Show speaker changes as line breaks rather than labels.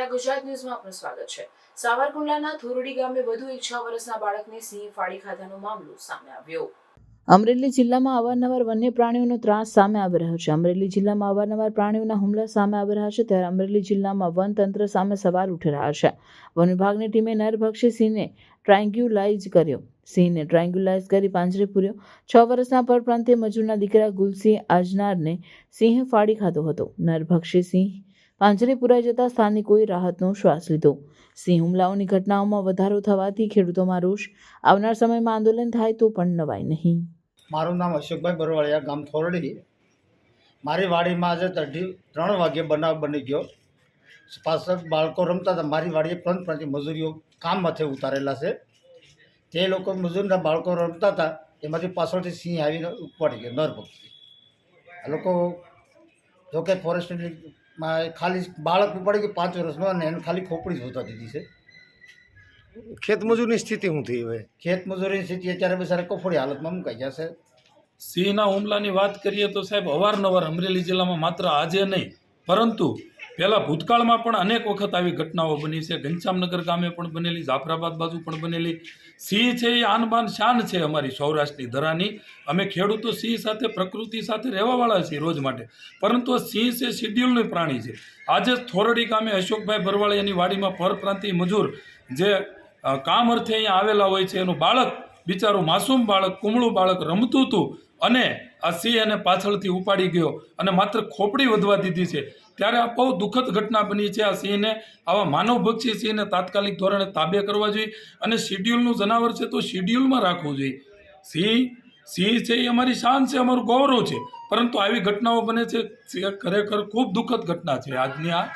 ગુજરાત ન્યૂઝમાં આપનું સ્વાગત છે. સાવરકુંડલાના થોરડી ગામે વધુ એક છ વર્ષના બાળકને સિંહ ફાડી ખાધાનો મામલો સામે આવ્યો. અમરેલી જિલ્લામાં અવારનવાર વન્ય પ્રાણીઓનો ત્રાસ સામે આવી રહ્યો છે. અમરેલી જિલ્લામાં અવારનવાર પ્રાણીઓના હુમલા સામે આવી રહ્યા છે. ત્યારે અમરેલી જિલ્લામાં વન તંત્ર સામે સવાલ ઉઠી રહ્યા છે. વન વિભાગની ટીમે નરભક્ષી સિંહને ટ્રાયન્ગ્યુલાઇઝ કર્યો. સિંહને ટ્રાયન્ગ્યુલાઇઝ કરી પાંજરે પૂર્યો. છ વર્ષના પરપ્રાંતીય મજૂરના દીકરા ગુલસિંહ આજનારને સિંહ ફાડી ખાધો હતો. નરભક્ષી સિંહ પાંજરે પુરાઈ જતા સ્થાનિકોએ રાહતનો શ્વાસ લીધો. સિંહ હુમલાઓની ઘટનાઓમાં વધારો થવાથી ખેડૂતોમાં રોષ. આવનાર સમયમાં આંદોલન થાય તો પણ નવાય નહીં.
મારું નામ અશોકભાઈ બરવાળિયા, ગામ થોરડી. મારી વાડીમાં આજે અઢી ત્રણ વાગ્યે બનાવ બની ગયો. પાછળ બાળકો રમતા હતા. મારી વાડીએ ત્રણ ત્રણથી મજૂરીઓ કામ માથે ઉતારેલા છે. તે લોકો મજૂરના બાળકો રમતા હતા. એમાંથી પાછળથી સિંહ આવીને ઉપાડી ગયો નર પક્ષી આ લોકો જોકે ફોરેસ્ટમાં ખાલી બાળક ઉપાડી ગયું પાંચ વર્ષનો અને એને ખાલી ખોપડી જોતા દીધી છે.
ખેતમજૂરની સ્થિતિ શું થઈ હવે?
ખેતમજૂરની સ્થિતિ અત્યારે બિચારા કફોડી હાલતમાં મુકાઈ જશે
સિંહના હુમલાની વાત કરીએ તો સાહેબ અવારનવાર અમરેલી જિલ્લામાં માત્ર આજે નહીં પરંતુ પહેલાં ભૂતકાળમાં પણ અનેક વખત આવી ઘટનાઓ બની છે. ઘનશ્યામનગર ગામે પણ બનેલી, જાફરાબાદ બાજુ પણ બનેલી. સિંહ છે એ આન બાન શાન છે અમારી સૌરાષ્ટ્રની ધરાની. અમે ખેડૂતો સિંહ સાથે, પ્રકૃતિ સાથે રહેવાવાળા છીએ રોજ માટે. પરંતુ સિંહ છે શિડ્યુલનું પ્રાણી છે. આજે થોરડી ગામે અશોકભાઈ બરવાળિયાની વાડીમાં પરપ્રાંતીય મજૂર જે કામ અર્થે અહીંયા આવેલા હોય છે, એનું બાળક બિચારું માસૂમ બાળક, કુમળું બાળક રમતું હતું અને આ સિંહ એને પાછળથી ઉપાડી ગયો અને માત્ર ખોપડી વધવા દીધી છે. ત્યારે આ બહુ દુઃખદ ઘટના બની છે આ સિંહને. આવા માનવભક્ષી સિંહને તાત્કાલિક ધોરણે તાબે કરવા જોઈએ અને શિડ્યુલનું જનાવર છે તો શિડ્યુલમાં રાખવું જોઈએ. સિંહ સિંહ છે એ અમારી શાન છે, અમારું ગૌરવ છે. પરંતુ આવી ઘટનાઓ બને છે. ખરેખર ખૂબ દુઃખદ ઘટના છે આજની આ